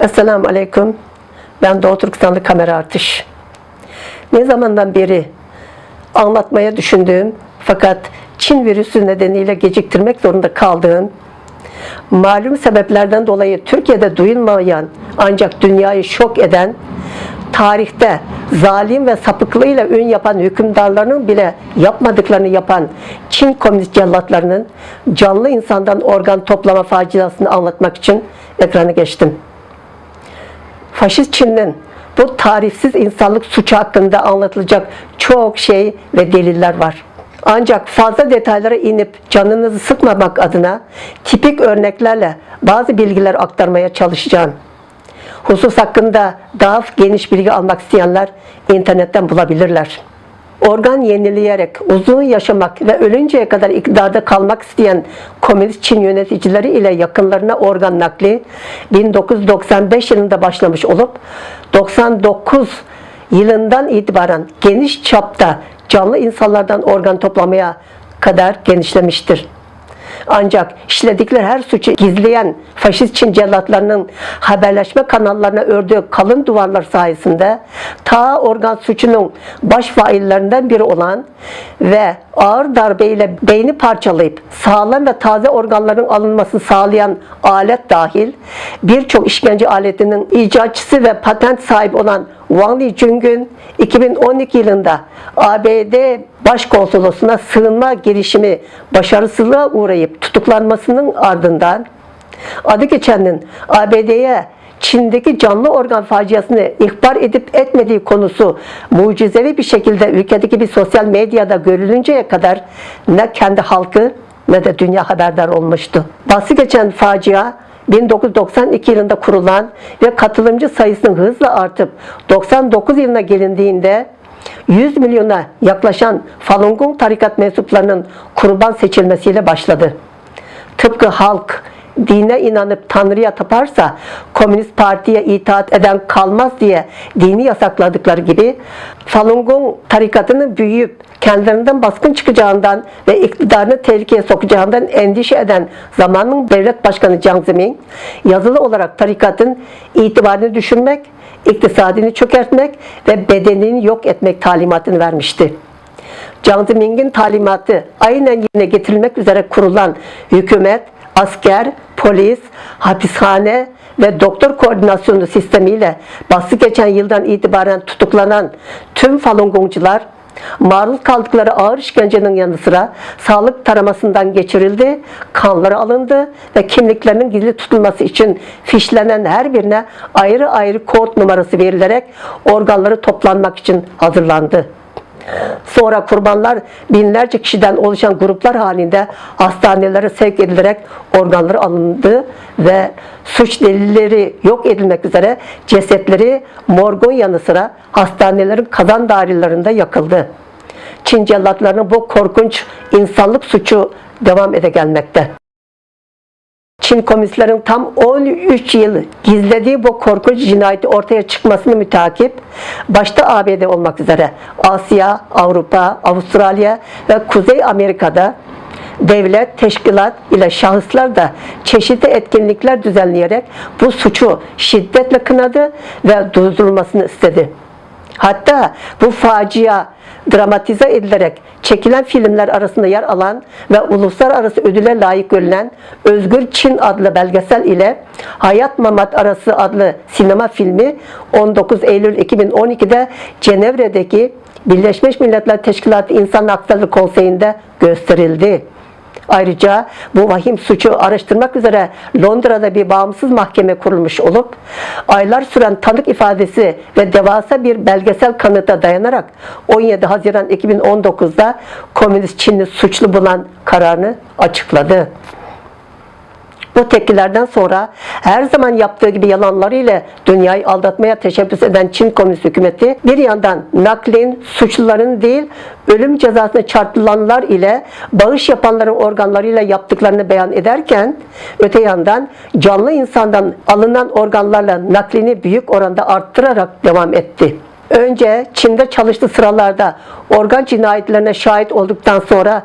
Esselamu Aleyküm. Ben Doğu Türkistanlı kamera artış. Ne zamandan beri anlatmaya düşündüğüm fakat Çin virüsü nedeniyle geciktirmek zorunda kaldığım malum sebeplerden dolayı Türkiye'de duyulmayan ancak dünyayı şok eden tarihte zalim ve sapıklığıyla ün yapan hükümdarların bile yapmadıklarını yapan Çin komünist cellatlarının canlı insandan organ toplama faciasını anlatmak için ekranı geçtim. Faşist Çin'in bu tarifsiz insanlık suçu hakkında anlatılacak çok şey ve deliller var. Ancak fazla detaylara inip canınızı sıkmamak adına tipik örneklerle bazı bilgiler aktarmaya çalışacağım. Husus hakkında daha geniş bilgi almak isteyenler internetten bulabilirler. Organ yenileyerek uzun yaşamak ve ölünceye kadar iktidarda kalmak isteyen Komünist Çin yöneticileri ile yakınlarına organ nakli 1995 yılında başlamış olup 99 yılından itibaren geniş çapta canlı insanlardan organ toplamaya kadar genişlemiştir. Ancak işledikleri her suçu gizleyen faşist Çin cellatlarının haberleşme kanallarına ördüğü kalın duvarlar sayesinde ta organ suçunun baş faillerinden biri olan ve ağır darbeyle beyni parçalayıp sağlam ve taze organların alınmasını sağlayan alet dahil birçok işkence aletinin icatçısı ve patent sahibi olan Wang Lijun'un 2012 yılında ABD Başkonsolosluğuna sığınma girişimi başarısızlığa uğrayıp tutuklanmasının ardından adı geçenin ABD'ye Çin'deki canlı organ faciasını ihbar edip etmediği konusu mucizevi bir şekilde ülkedeki bir sosyal medyada görülünceye kadar ne kendi halkı ne de dünya haberdar olmuştu. Bahsi geçen facia 1992 yılında kurulan ve katılımcı sayısının hızla artıp 99 yılına gelindiğinde 100 milyona yaklaşan Falun Gong tarikat mensuplarının kurban seçilmesiyle başladı. Tıpkı halk dine inanıp Tanrı'ya taparsa Komünist Parti'ye itaat eden kalmaz diye dini yasakladıkları gibi Falun Gong tarikatının büyüyüp kendilerinden baskın çıkacağından ve iktidarını tehlikeye sokacağından endişe eden zamanın devlet başkanı Jiang Zemin yazılı olarak tarikatın itibarını düşürmek, iktisadını çökertmek ve bedenini yok etmek talimatını vermişti. Jiang Zemin'in talimatı aynen yerine getirilmek üzere kurulan hükümet, asker, polis, hapishane ve doktor koordinasyonu sistemiyle bahsi geçen yıldan itibaren tutuklanan tüm Falun Gongcular maruz kaldıkları ağır işkencenin yanı sıra sağlık taramasından geçirildi, kanları alındı ve kimliklerinin gizli tutulması için fişlenen her birine ayrı ayrı kod numarası verilerek organları toplanmak için hazırlandı. Sonra kurbanlar binlerce kişiden oluşan gruplar halinde hastanelere sevk edilerek organları alındı ve suç delilleri yok edilmek üzere cesetleri morgun yanı sıra hastanelerin kazan dairelerinde yakıldı. Çin cellatlarının bu korkunç insanlık suçu devam ede gelmekte. Çin komünistlerin tam 13 yıl gizlediği bu korkunç cinayeti ortaya çıkmasını mütakip, başta ABD olmak üzere Asya, Avrupa, Avustralya ve Kuzey Amerika'da devlet, teşkilat ile şahıslar da çeşitli etkinlikler düzenleyerek bu suçu şiddetle kınadı ve durdurulmasını istedi. Hatta bu facia dramatize edilerek çekilen filmler arasında yer alan ve uluslararası ödüle layık görülen Özgür Çin adlı belgesel ile Hayat Mamat Arası adlı sinema filmi 19 Eylül 2012'de Cenevre'deki Birleşmiş Milletler Teşkilatı İnsan Hakları Konseyi'nde gösterildi. Ayrıca bu vahim suçu araştırmak üzere Londra'da bir bağımsız mahkeme kurulmuş olup aylar süren tanık ifadesi ve devasa bir belgesel kanıta dayanarak 17 Haziran 2019'da Komünist Çinli suçlu bulan kararını açıkladı. Bu tepkilerden sonra her zaman yaptığı gibi yalanlarıyla dünyayı aldatmaya teşebbüs eden Çin Komünist Hükümeti bir yandan naklin suçluların değil ölüm cezasına çarpılanlar ile bağış yapanların organlarıyla yaptıklarını beyan ederken öte yandan canlı insandan alınan organlarla naklini büyük oranda arttırarak devam etti. Önce Çin'de çalıştığı sıralarda organ cinayetlerine şahit olduktan sonra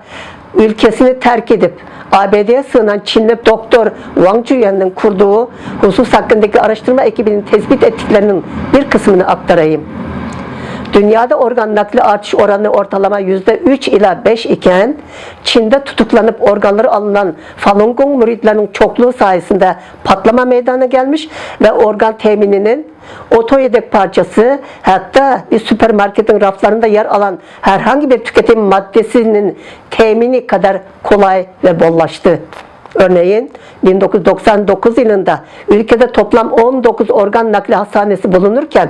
ülkesini terk edip ABD'ye sığınan Çinli doktor Wang Juyan'ın kurduğu husus hakkındaki araştırma ekibinin tespit ettiklerinin bir kısmını aktarayım. Dünyada organ nakli artış oranı ortalama %3 ila 5 iken Çin'de tutuklanıp organları alınan Falun Gong müritlerinin çokluğu sayesinde patlama meydana gelmiş ve organ temininin otoyedek parçası hatta bir süpermarketin raflarında yer alan herhangi bir tüketim maddesinin temini kadar kolay ve bollaştı. Örneğin 1999 yılında ülkede toplam 19 organ nakli hastanesi bulunurken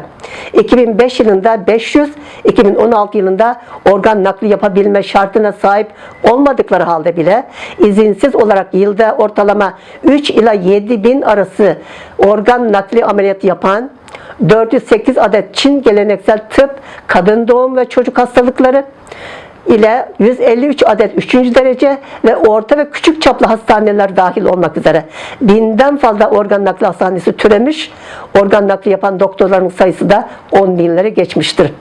2005 yılında 500, 2016 yılında organ nakli yapabilme şartına sahip olmadıkları halde bile izinsiz olarak yılda ortalama 3 ila 7 bin arası organ nakli ameliyatı yapan 408 adet Çin geleneksel tıp, kadın doğum ve çocuk hastalıkları ile 153 adet 3. derece ve orta ve küçük çaplı hastaneler dahil olmak üzere binden fazla organ nakli hastanesi türemiş, organ nakli yapan doktorların sayısı da 10 binleri geçmiştir.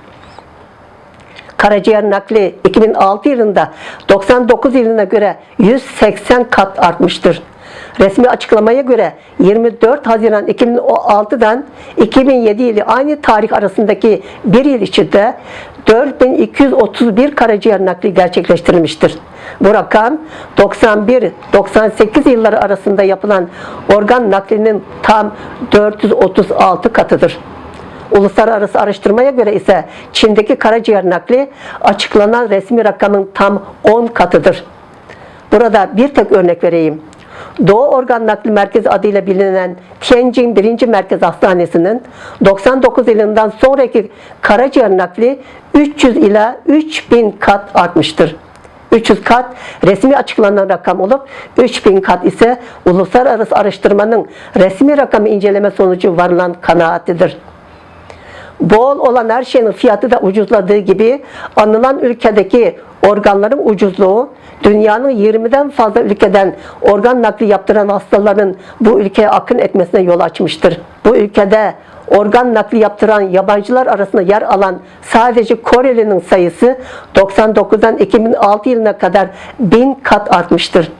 Karaciğer nakli 2006 yılında 99 yılına göre 180 kat artmıştır. Resmi açıklamaya göre 24 Haziran 2006'dan 2007 yılı aynı tarih arasındaki bir yıl içinde 4231 karaciğer nakli gerçekleştirilmiştir. Bu rakam 91-98 yılları arasında yapılan organ naklinin tam 436 katıdır. Uluslararası araştırmaya göre ise Çin'deki karaciğer nakli açıklanan resmi rakamın tam 10 katıdır. Burada bir tek örnek vereyim. Doğu Organ Nakli Merkezi adıyla bilinen Tianjin 1. Merkez Hastanesi'nin 99 yılından sonraki karaciğer nakli 300 ila 3000 kat artmıştır. 300 kat resmi açıklanan rakam olup 3000 kat ise uluslararası araştırmanın resmi rakamı inceleme sonucu varılan kanaatidir. Bol olan her şeyin fiyatı da ucuzladığı gibi anılan ülkedeki organların ucuzluğu dünyanın 20'den fazla ülkeden organ nakli yaptıran hastaların bu ülkeye akın etmesine yol açmıştır. Bu ülkede organ nakli yaptıran yabancılar arasında yer alan sadece Koreli'nin sayısı 99'dan 2006 yılına kadar bin kat artmıştır.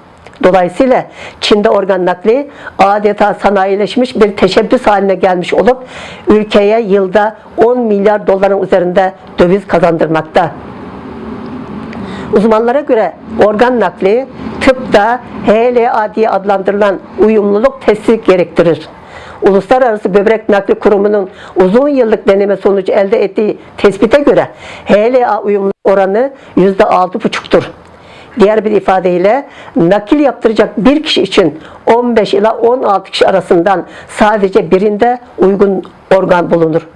Dolayısıyla Çin'de organ nakli adeta sanayileşmiş bir teşebbüs haline gelmiş olup ülkeye yılda 10 milyar doların üzerinde döviz kazandırmakta. Uzmanlara göre organ nakli tıpta HLA diye adlandırılan uyumluluk testi gerektirir. Uluslararası Böbrek Nakli Kurumu'nun uzun yıllık deneme sonucu elde ettiği tespite göre HLA uyumluluk oranı %6,5'tur. Diğer bir ifadeyle nakil yaptıracak bir kişi için 15 ila 16 kişi arasından sadece birinde uygun organ bulunur.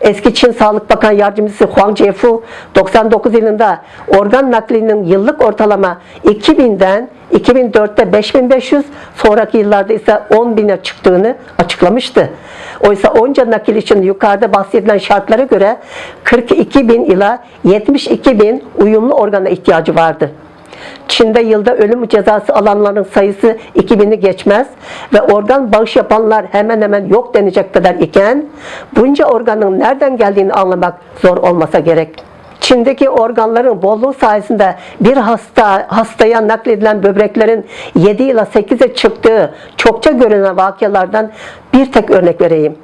Eski Çin Sağlık Bakan Yardımcısı Huang Jiefu 99 yılında organ naklinin yıllık ortalama 2000'den 2004'te 5500 sonraki yıllarda ise 10.000'e çıktığını açıklamıştı. Oysa onca nakil için yukarıda bahsedilen şartlara göre 42 bin ila 72 bin uyumlu organa ihtiyacı vardı. Çin'de yılda ölüm cezası alanların sayısı 2000'i geçmez ve organ bağış yapanlar hemen hemen yok denecek kadar iken bunca organın nereden geldiğini anlamak zor olmasa gerek. Çin'deki organların bolluğu sayesinde bir hasta hastaya nakledilen böbreklerin 7 ila 8'e çıktığı çokça görünen vakalardan bir tek örnek vereyim.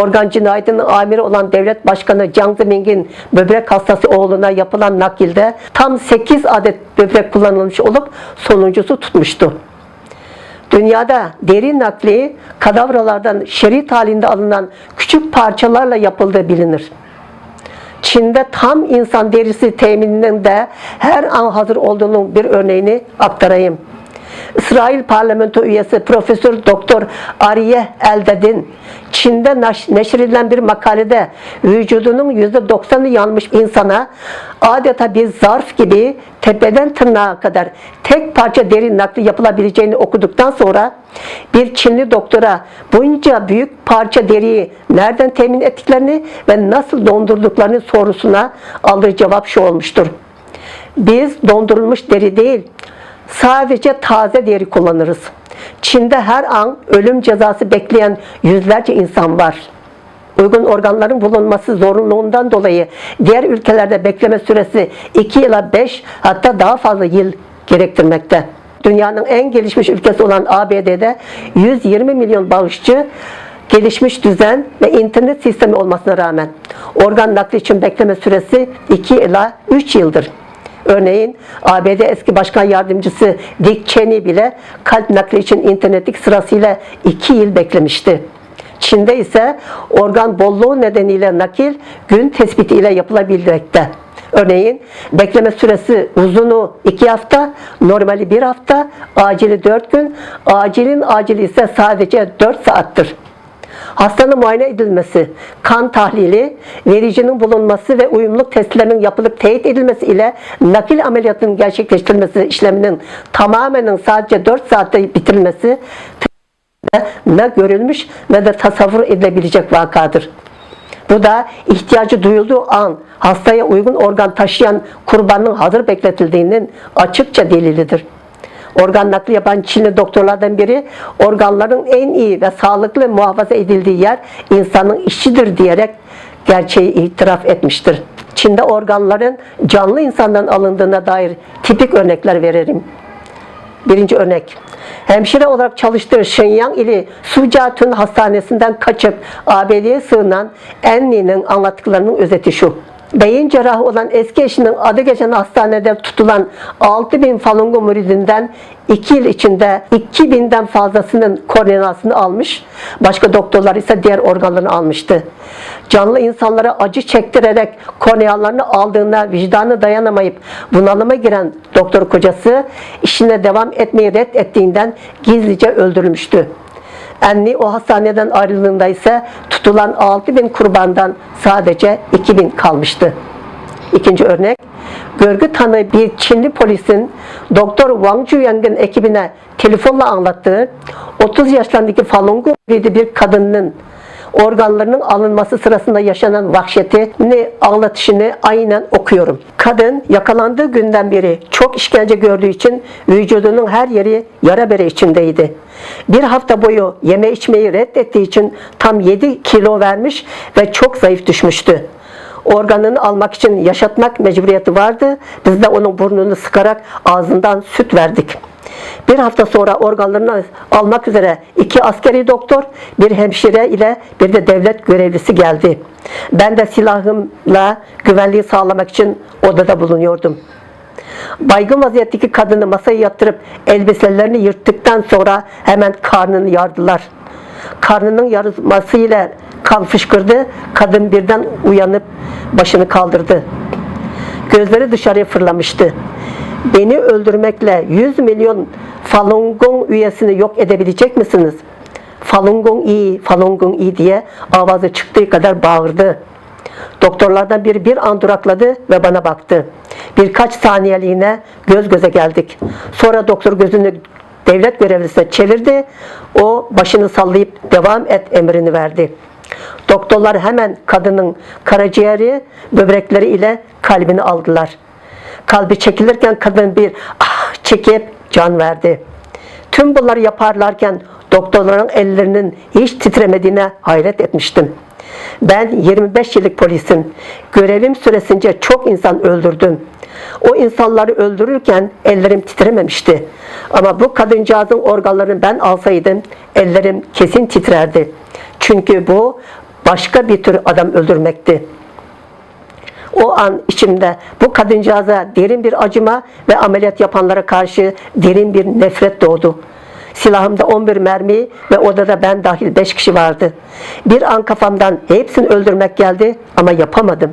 Organ cinayetinin amiri olan devlet başkanı Jiang Zeming'in böbrek hastası oğluna yapılan nakilde tam 8 adet böbrek kullanılmış olup sonuncusu tutmuştu. Dünyada deri nakli kadavralardan şerit halinde alınan küçük parçalarla yapıldığı bilinir. Çin'de tam insan derisi temininin de her an hazır olduğunun bir örneğini aktarayım. İsrail parlamento üyesi Profesör Doktor Ariye Elded'in Çin'de neşredilen bir makalede vücudunun %90'ı yanmış insana adeta bir zarf gibi tepeden tırnağa kadar tek parça deri nakli yapılabileceğini okuduktan sonra bir Çinli doktora bunca büyük parça deriyi nereden temin ettiklerini ve nasıl dondurduklarını sorusuna aldığı cevap şu olmuştur. Biz dondurulmuş deri değil, sadece taze deri kullanırız. Çin'de her an ölüm cezası bekleyen yüzlerce insan var. Uygun organların bulunması zorunluluğundan dolayı diğer ülkelerde bekleme süresi 2 ila 5 hatta daha fazla yıl gerektirmekte. Dünyanın en gelişmiş ülkesi olan ABD'de 120 milyon bağışçı gelişmiş düzen ve internet sistemi olmasına rağmen organ nakli için bekleme süresi 2 ila 3 yıldır. Örneğin ABD eski başkan yardımcısı Dick Cheney bile kalp nakli için internetik sırasıyla 2 yıl beklemişti. Çin'de ise organ bolluğu nedeniyle nakil gün tespitiyle yapılabilmekte. Örneğin bekleme süresi uzunu 2 hafta, normali 1 hafta, acili 4 gün, acilin acili ise sadece 4 saattir. Hastanın muayene edilmesi, kan tahlili, vericinin bulunması ve uyumluluk testlerinin yapılıp teyit edilmesi ile nakil ameliyatının gerçekleştirilmesi işleminin tamamen sadece 4 saatte bitirilmesi ne görülmüş ne de tasavvur edilebilecek vakadır. Bu da ihtiyacı duyulduğu an hastaya uygun organ taşıyan kurbanın hazır bekletildiğinin açıkça delilidir. Organ nakli yapan Çinli doktorlardan biri organların en iyi ve sağlıklı muhafaza edildiği yer insanın işçidir diyerek gerçeği itiraf etmiştir. Çin'de organların canlı insandan alındığına dair tipik örnekler veririm. Birinci örnek. Hemşire olarak çalıştığı Shenyang ili Sucatun Hastanesi'nden kaçıp ABD'ye sığınan Enni'nin anlattıklarının özeti şu. Beyin cerrahı olan eski eşinin adı geçen hastanede tutulan 6000 Falun Gong müridinden 2 yıl içinde 2000'den fazlasının korneasını almış, başka doktorlar ise diğer organlarını almıştı. Canlı insanlara acı çektirerek kornealarını aldığına vicdanı dayanamayıp bunalıma giren doktor kocası işine devam etmeyi reddettiğinden gizlice öldürülmüştü. Enni o hastaneden ayrıldığında ise tutulan 6000 kurbandan sadece 2000 kalmıştı. İkinci örnek, görgü tanığı bir Çinli polisin Doktor Wang Juyang'ın ekibine telefonla anlattığı 30 yaşlarındaki Falun Gong bir kadının organlarının alınması sırasında yaşanan vahşetini, ağlatışını aynen okuyorum. Kadın yakalandığı günden beri çok işkence gördüğü için vücudunun her yeri yara bere içindeydi. Bir hafta boyu yeme içmeyi reddettiği için tam 7 kilo vermiş ve çok zayıf düşmüştü organını almak için yaşatmak mecburiyeti vardı. Biz de onun burnunu sıkarak ağzından süt verdik. Bir hafta sonra organlarını almak üzere iki askeri doktor, bir hemşire ile bir de devlet görevlisi geldi. Ben de silahımla güvenliği sağlamak için odada bulunuyordum. Baygın vaziyetteki kadını masaya yatırıp elbiselerini yırttıktan sonra hemen karnını yardılar. Karnının yarılmasıyla kan fışkırdı. Kadın birden uyanıp başını kaldırdı. Gözleri dışarıya fırlamıştı. Beni öldürmekle 100 milyon Falun Gong üyesini yok edebilecek misiniz? Falun Gong iyi, Falun Gong iyi diye avazı çıktığı kadar bağırdı. Doktorlardan biri bir an durakladı ve bana baktı. Birkaç saniyeliğine göz göze geldik. Sonra doktor gözünü devlet görevlisine çevirdi. O başını sallayıp devam et emrini verdi. Doktorlar hemen kadının karaciğeri, böbrekleri ile kalbini aldılar. Kalbi çekilirken kadın bir ah çekip can verdi. Tüm bunları yaparlarken doktorların ellerinin hiç titremediğine hayret etmiştim. Ben 25 yıllık polisim. Görevim süresince çok insan öldürdüm. O insanları öldürürken ellerim titrememişti. Ama bu kadıncağızın organlarını ben alsaydım ellerim kesin titrerdi. Çünkü bu başka bir tür adam öldürmekti. O an içimde bu kadıncağıza derin bir acıma ve ameliyat yapanlara karşı derin bir nefret doğdu. Silahımda 11 mermi ve odada ben dahil 5 kişi vardı. Bir an kafamdan hepsini öldürmek geldi ama yapamadım.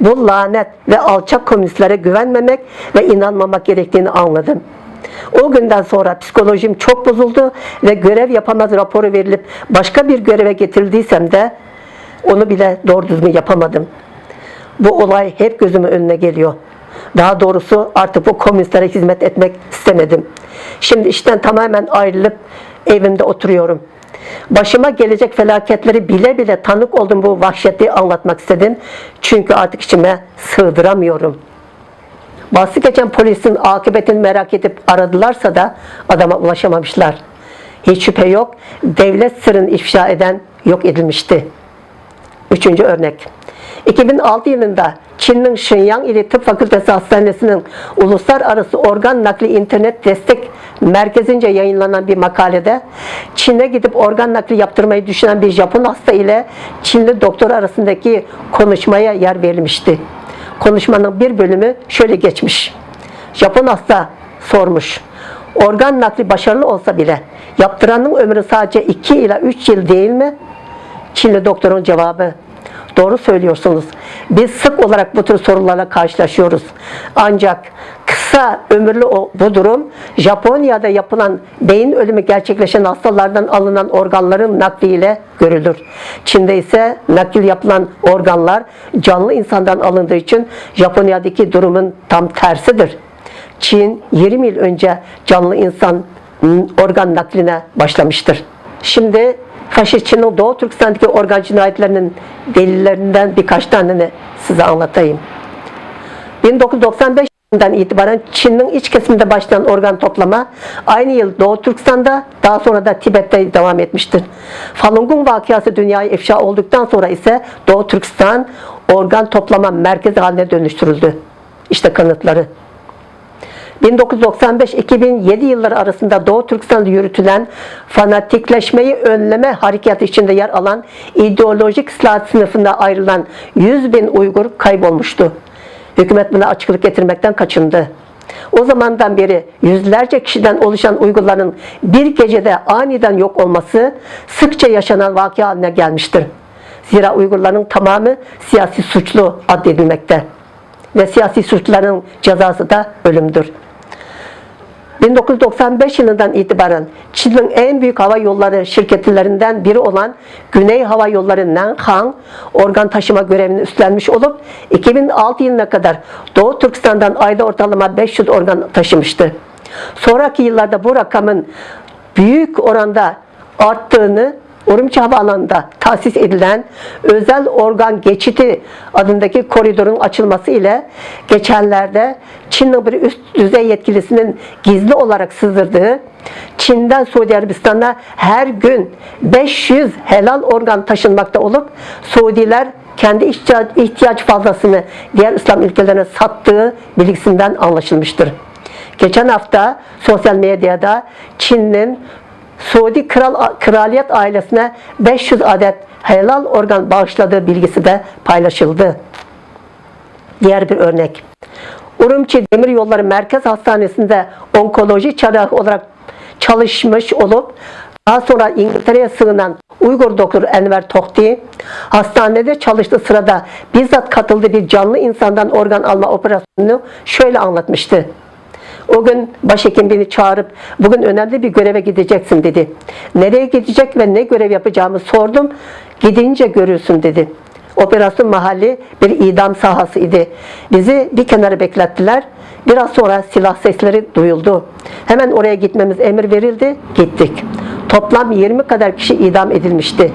Bu lanet ve alçak komünistlere güvenmemek ve inanmamak gerektiğini anladım. O günden sonra psikolojim çok bozuldu ve görev yapamaz raporu verilip başka bir göreve getirildiysem de onu bile doğru düzgün yapamadım. Bu olay hep gözümün önüne geliyor. Daha doğrusu artık bu komünistlere hizmet etmek istemedim. Şimdi işten tamamen ayrılıp evimde oturuyorum. Başıma gelecek felaketleri bile bile tanık oldum bu vahşeti anlatmak istedim. Çünkü artık içime sığdıramıyorum. Bahsi geçen polisin akıbetini merak edip aradılarsa da adama ulaşamamışlar. Hiç şüphe yok, devlet sırrını ifşa eden yok edilmişti. Üçüncü örnek. 2006 yılında Çin'in Shenyang İli Tıp Fakültesi Hastanesi'nin Uluslararası Organ Nakli İnternet Destek Merkezi'nce yayınlanan bir makalede Çin'e gidip organ nakli yaptırmayı düşünen bir Japon hasta ile Çinli doktor arasındaki konuşmaya yer verilmişti. Konuşmanın bir bölümü şöyle geçmiş. Japon hasta sormuş. Organ nakli başarılı olsa bile yaptıranın ömrü sadece 2 ila 3 yıl değil mi? Çinli doktorun cevabı Doğru söylüyorsunuz. Biz sık olarak bu tür sorularla karşılaşıyoruz. Ancak kısa ömürlü o- bu durum Japonya'da yapılan beyin ölümü gerçekleşen hastalardan alınan organların nakliyle görülür. Çin'de ise nakil yapılan organlar canlı insandan alındığı için Japonya'daki durumun tam tersidir. Çin 20 yıl önce canlı insan ım, organ nakline başlamıştır. Şimdi Faşist Çin'in Doğu Türkistan'daki organ cinayetlerinin delillerinden birkaç tanesini size anlatayım. 1995 yılından itibaren Çin'in iç kesiminde başlayan organ toplama aynı yıl Doğu Türkistan'da daha sonra da Tibet'te devam etmiştir. Falun Gong vakası dünyaya ifşa olduktan sonra ise Doğu Türkistan organ toplama merkezi haline dönüştürüldü. İşte kanıtları. 1995-2007 yılları arasında Doğu Türkistan'da yürütülen fanatikleşmeyi önleme harekatı içinde yer alan ideolojik silah sınıfına ayrılan 100 bin Uygur kaybolmuştu. Hükümet buna açıklık getirmekten kaçındı. O zamandan beri yüzlerce kişiden oluşan Uygurların bir gecede aniden yok olması sıkça yaşanan vaka haline gelmiştir. Zira Uygurların tamamı siyasi suçlu addedilmekte ve siyasi suçların cezası da ölümdür. 1995 yılından itibaren Çin'in en büyük hava yolları şirketlerinden biri olan Güney Hava Yolları Nanhang organ taşıma görevini üstlenmiş olup 2006 yılına kadar Doğu Türkistan'dan ayda ortalama 500 organ taşımıştı. Sonraki yıllarda bu rakamın büyük oranda arttığını Urumçi Havaalanı'nda tahsis edilen özel organ geçiti adındaki koridorun açılması ile geçenlerde Çin'in bir üst düzey yetkilisinin gizli olarak sızdırdığı Çin'den Suudi Arabistan'a her gün 500 helal organ taşınmakta olup Suudiler kendi ihtiyaç fazlasını diğer İslam ülkelerine sattığı bilgisinden anlaşılmıştır. Geçen hafta sosyal medyada Çin'in Suudi Kral Kraliyet ailesine 500 adet helal organ bağışladığı bilgisi de paylaşıldı. Diğer bir örnek. Urumçi Demiryolları Merkez Hastanesi'nde onkoloji cerrahı olarak çalışmış olup daha sonra İngiltere'ye sığınan Uygur doktor Enver Tohti hastanede çalıştığı sırada bizzat katıldığı bir canlı insandan organ alma operasyonunu şöyle anlatmıştı. O gün başhekim beni çağırıp bugün önemli bir göreve gideceksin dedi. Nereye gidecek ve ne görev yapacağımı sordum. Gidince görürsün dedi. Operasyon mahalli bir idam sahası idi. Bizi bir kenara beklettiler. Biraz sonra silah sesleri duyuldu. Hemen oraya gitmemiz emir verildi. Gittik. Toplam 20 kadar kişi idam edilmişti.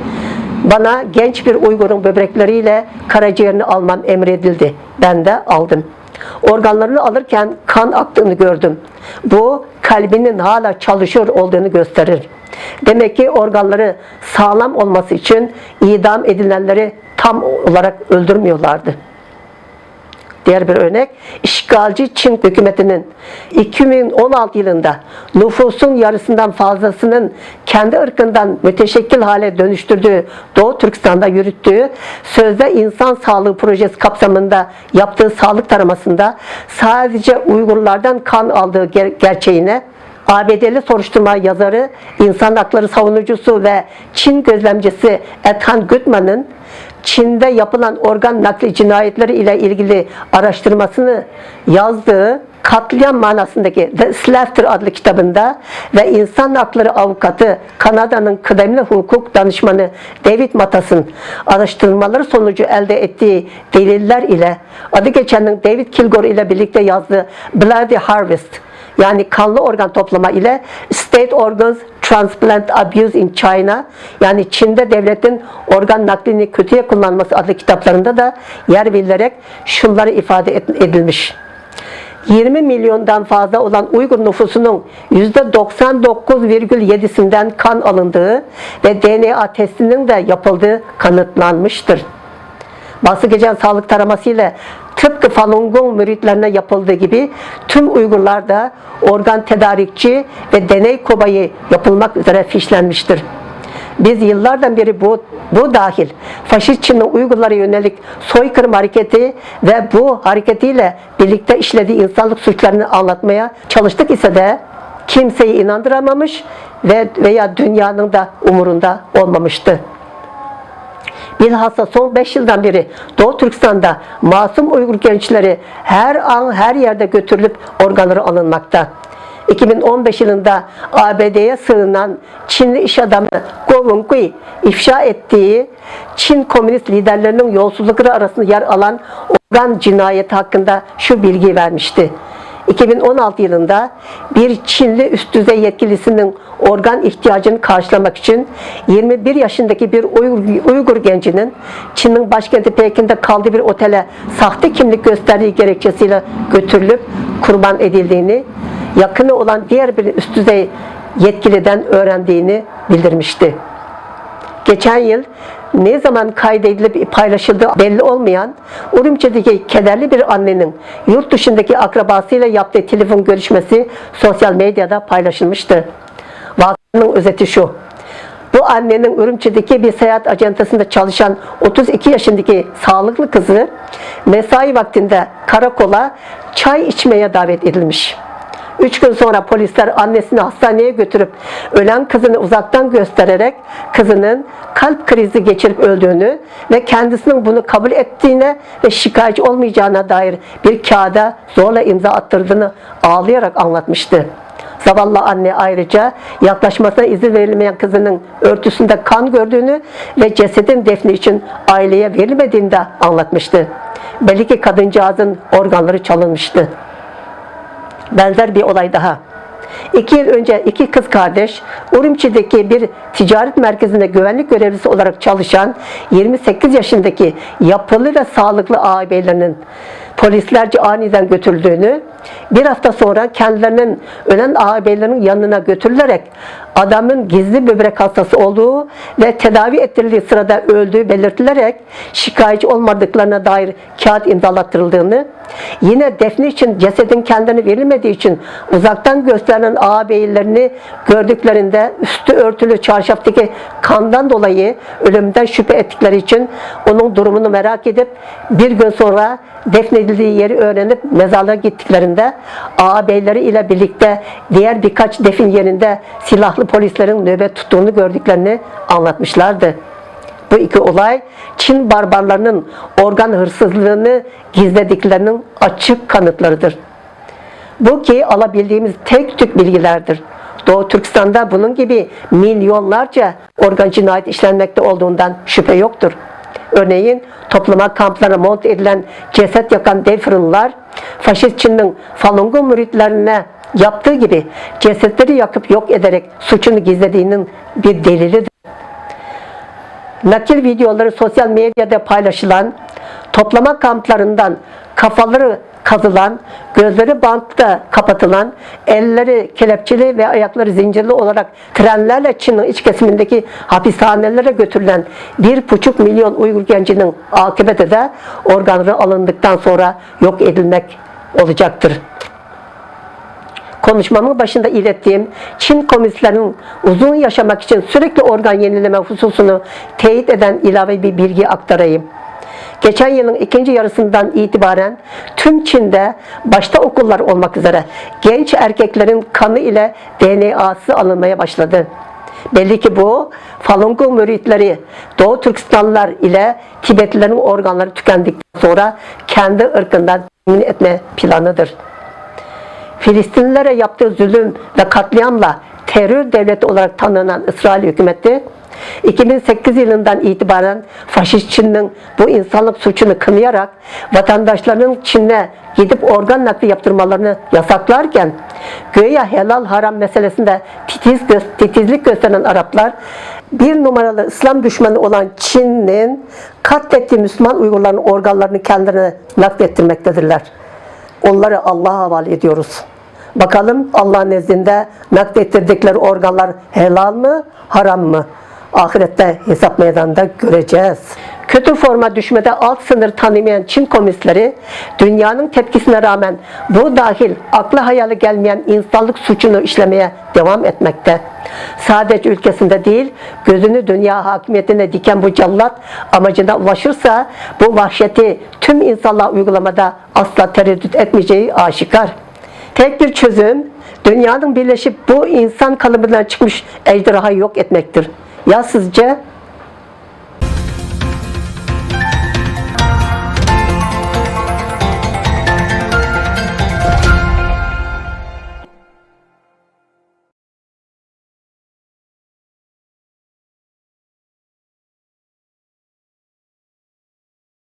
Bana genç bir Uygur'un böbrekleriyle karaciğerini almam emredildi. Ben de aldım. Organlarını alırken kan aktığını gördüm. Bu kalbinin hala çalışıyor olduğunu gösterir. Demek ki organları sağlam olması için idam edilenleri tam olarak öldürmüyorlardı. Diğer bir örnek, işgalci Çin hükümetinin 2016 yılında nüfusun yarısından fazlasının kendi ırkından müteşekkil hale dönüştürdüğü Doğu Türkistan'da yürüttüğü sözde insan sağlığı projesi kapsamında yaptığı sağlık taramasında sadece Uygurlardan kan aldığı ger- gerçeğine ABD'li soruşturma yazarı, insan hakları savunucusu ve Çin gözlemcisi Ethan Gutman'ın Çin'de yapılan organ nakli cinayetleri ile ilgili araştırmasını yazdığı katliam manasındaki The Slaughter adlı kitabında ve insan hakları avukatı Kanada'nın kıdemli hukuk danışmanı David Matas'ın araştırmaları sonucu elde ettiği deliller ile adı geçenin David Kilgore ile birlikte yazdığı Bloody Harvest yani kanlı organ toplama ile State Organs Transplant Abuse in China yani Çin'de devletin organ naklini kötüye kullanması adlı kitaplarında da yer verilerek şunları ifade edilmiş. 20 milyondan fazla olan Uygur nüfusunun %99,7'sinden kan alındığı ve DNA testinin de yapıldığı kanıtlanmıştır. Bası Gecen sağlık taraması ile tıpkı Falun Gong müritlerine yapıldığı gibi tüm Uygurlarda organ tedarikçi ve deney kobayı yapılmak üzere fişlenmiştir. Biz yıllardan beri bu, bu dahil faşist Çin'in Uygurlara yönelik soykırım hareketi ve bu hareketiyle birlikte işlediği insanlık suçlarını anlatmaya çalıştık ise de kimseyi inandıramamış ve veya dünyanın da umurunda olmamıştı. Bilhassa son 5 yıldan beri Doğu Türkistan'da masum Uygur gençleri her an her yerde götürülüp organları alınmakta. 2015 yılında ABD'ye sığınan Çinli iş adamı Go Wenkui ifşa ettiği Çin komünist liderlerinin yolsuzlukları arasında yer alan organ cinayeti hakkında şu bilgi vermişti. 2016 yılında bir Çinli üst düzey yetkilisinin organ ihtiyacını karşılamak için 21 yaşındaki bir Uygur, Uygur gencinin Çin'in başkenti Pekin'de kaldığı bir otele sahte kimlik gösterdiği gerekçesiyle götürülüp kurban edildiğini, yakını olan diğer bir üst düzey yetkiliden öğrendiğini bildirmişti. Geçen yıl ne zaman kaydedilip paylaşıldığı belli olmayan Urumçi'deki kederli bir annenin yurt dışındaki akrabasıyla yaptığı telefon görüşmesi sosyal medyada paylaşılmıştı. Vakanın özeti şu. Bu annenin Ürümçi'deki bir seyahat ajantasında çalışan 32 yaşındaki sağlıklı kızı mesai vaktinde karakola çay içmeye davet edilmiş. Üç gün sonra polisler annesini hastaneye götürüp ölen kızını uzaktan göstererek kızının kalp krizi geçirip öldüğünü ve kendisinin bunu kabul ettiğine ve şikayetçi olmayacağına dair bir kağıda zorla imza attırdığını ağlayarak anlatmıştı. Zavallı anne ayrıca yaklaşmasına izin verilmeyen kızının örtüsünde kan gördüğünü ve cesedin defni için aileye verilmediğini de anlatmıştı. Belli ki kadıncağızın organları çalınmıştı benzer bir olay daha. İki yıl önce iki kız kardeş Urumçi'deki bir ticaret merkezinde güvenlik görevlisi olarak çalışan 28 yaşındaki yapılı ve sağlıklı ağabeylerinin polislerce aniden götürüldüğünü, bir hafta sonra kendilerinin ölen ağabeylerinin yanına götürülerek adamın gizli böbrek hastası olduğu ve tedavi ettirildiği sırada öldüğü belirtilerek şikayetçi olmadıklarına dair kağıt imzalattırıldığını, yine defni için cesedin kendini verilmediği için uzaktan gösterilen ağabeylerini gördüklerinde üstü örtülü çarşaftaki kandan dolayı ölümden şüphe ettikleri için onun durumunu merak edip bir gün sonra defnedildiği yeri öğrenip mezarlığa gittiklerinde ağabeyleri ile birlikte diğer birkaç defin yerinde silahlı polislerin nöbet tuttuğunu gördüklerini anlatmışlardı. Bu iki olay Çin barbarlarının organ hırsızlığını gizlediklerinin açık kanıtlarıdır. Bu ki alabildiğimiz tek tük bilgilerdir. Doğu Türkistan'da bunun gibi milyonlarca organ cinayet işlenmekte olduğundan şüphe yoktur. Örneğin toplama kamplarına mont edilen ceset yakan dev fırınlar, faşist Çin'in Falun Gong müritlerine yaptığı gibi cesetleri yakıp yok ederek suçunu gizlediğinin bir delilidir. Nakil videoları sosyal medyada paylaşılan, toplama kamplarından kafaları kazılan, gözleri bantla kapatılan, elleri kelepçeli ve ayakları zincirli olarak trenlerle Çin'in iç kesimindeki hapishanelere götürülen bir buçuk milyon Uygur gencinin akıbeti de organları alındıktan sonra yok edilmek olacaktır konuşmamın başında ilettiğim Çin komünistlerinin uzun yaşamak için sürekli organ yenileme hususunu teyit eden ilave bir bilgi aktarayım. Geçen yılın ikinci yarısından itibaren tüm Çin'de başta okullar olmak üzere genç erkeklerin kanı ile DNA'sı alınmaya başladı. Belli ki bu Falun Gong müritleri Doğu Türkistanlılar ile Tibetlilerin organları tükendikten sonra kendi ırkından temin etme planıdır. Filistinlilere yaptığı zulüm ve katliamla terör devleti olarak tanınan İsrail hükümeti 2008 yılından itibaren faşist Çin'in bu insanlık suçunu kınayarak vatandaşlarının Çin'e gidip organ nakli yaptırmalarını yasaklarken göya helal haram meselesinde titiz, titizlik gösteren Araplar bir numaralı İslam düşmanı olan Çin'in katlettiği Müslüman Uygurların organlarını kendilerine naklettirmektedirler. Onları Allah'a havale ediyoruz. Bakalım Allah nezdinde naklettirdikleri organlar helal mı, haram mı? Ahirette hesap meydanında göreceğiz. kötü forma düşmede alt sınır tanımayan Çin komünistleri dünyanın tepkisine rağmen bu dahil akla hayali gelmeyen insanlık suçunu işlemeye devam etmekte. Sadece ülkesinde değil, gözünü dünya hakimiyetine diken bu cellat amacına ulaşırsa bu vahşeti tüm insanlığa uygulamada asla tereddüt etmeyeceği aşikar. Tek bir çözüm dünyanın birleşip bu insan kalıbından çıkmış ejderhayı yok etmektir. Ya sizce?